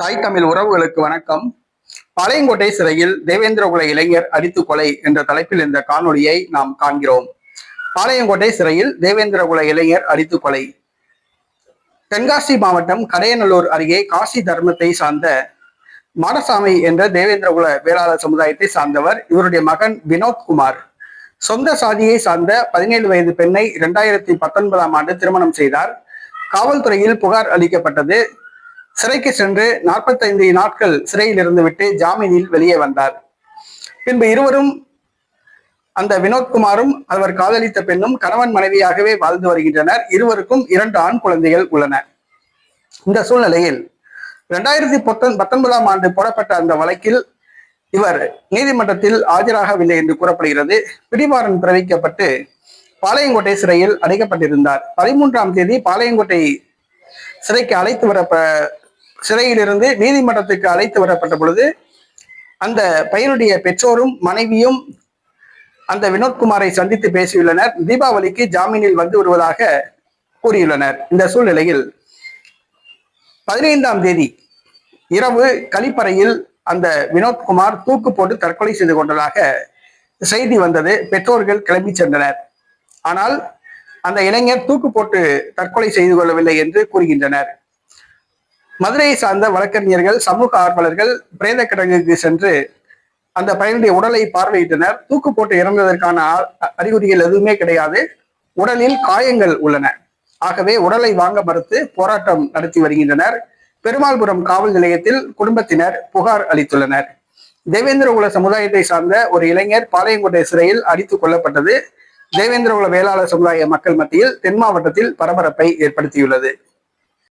தாய் தமிழ் உறவுகளுக்கு வணக்கம். பாளையங்கோட்டை சிறையில் தேவேந்திரகுல இளைஞர் அடித்து கொலை என்ற தலைப்பில் இந்த காணொளியை நாம் காண்கிறோம். பாளையங்கோட்டை சிறையில் தேவேந்திரகுல இளைஞர் அடித்து கொலை. தென்காசி மாவட்டம் கடையநல்லூர் அருகே காசி தர்மத்தை சார்ந்த மாடசாமி என்ற தேவேந்திரகுல வேளாளர் சமுதாயத்தை சார்ந்தவர் இவருடைய மகன் வினோத்குமார் சொந்த சாதியை சார்ந்த பதினேழு வயது பெண்ணை இரண்டாயிரத்தி பத்தொன்பதாம் ஆண்டு திருமணம் செய்தார். காவல்துறையில் புகார் அளிக்கப்பட்டது. சிறைக்கு சென்று நாற்பத்தைந்து நாட்கள் சிறையில் இருந்துவிட்டு ஜாமீனில் வெளியே வந்தார். பின்பு இருவரும் அந்த வினோத்குமாரும் அவர் காதலித்த பெண்ணும் கணவன் மனைவியாகவே வாழ்ந்து வருகின்றனர். இருவருக்கும் இரண்டு ஆண் குழந்தைகள் உள்ளன. இந்த சூழ்நிலையில் இரண்டாயிரத்தி பத்தொன் பத்தொன்பதாம் ஆண்டு போடப்பட்ட அந்த வழக்கில் இவர் நீதிமன்றத்தில் ஆஜராகவில்லை என்று கூறப்படுகிறது. பிடிவாரன் பிறவிக்கப்பட்டு பாளையங்கோட்டை சிறையில் அடைக்கப்பட்டிருந்தார். பதிமூன்றாம் தேதி பாளையங்கோட்டை சிறைக்கு அழைத்து வர சிறையிலிருந்து நீதிமன்றத்துக்கு அழைத்து வரப்பட்ட பொழுது அந்த பையனுடைய பெற்றோரும் மனைவியும் அந்த வினோத்குமாரை சந்தித்து பேசியுள்ளனர். தீபாவளிக்கு ஜாமீனில் வந்து வருவதாக கூறியுள்ளனர். இந்த சூழ்நிலையில் பதினைந்தாம் தேதி இரவு கழிப்பறையில் அந்த வினோத்குமார் தூக்கு போட்டு தற்கொலை செய்து கொண்டதாக செய்தி வந்தது. பெற்றோர்கள் கிளம்பி சென்றனர். ஆனால் அந்த இளைஞர் தூக்கு போட்டு தற்கொலை செய்து கொள்ளவில்லை என்று கூறுகின்றனர். மதுரையை சார்ந்த வழக்கறிஞர்கள் சமூக ஆர்வலர்கள் பிரேத கிடங்குக்கு சென்று அந்த பையனுடைய உடலை பார்வையிட்டனர். தூக்கு போட்டு இறந்ததற்கான அறிகுறிகள் எதுவுமே கிடையாது. உடலில் காயங்கள் உள்ளன. ஆகவே உடலை வாங்க மறுத்து போராட்டம் நடத்தி வருகின்றனர். பெருமாள்புரம் காவல் நிலையத்தில் குடும்பத்தினர் புகார் அளித்துள்ளனர். தேவேந்திரகுல சமுதாயத்தை சார்ந்த ஒரு இளைஞர் பாளையங்கோட்டை சிறையில் அடித்துக் கொல்லப்பட்டது. தேவேந்திரகுல வேளாளர் சமுதாய மக்கள் மத்தியில் தென் மாவட்டத்தில் பரபரப்பை ஏற்படுத்தியுள்ளது.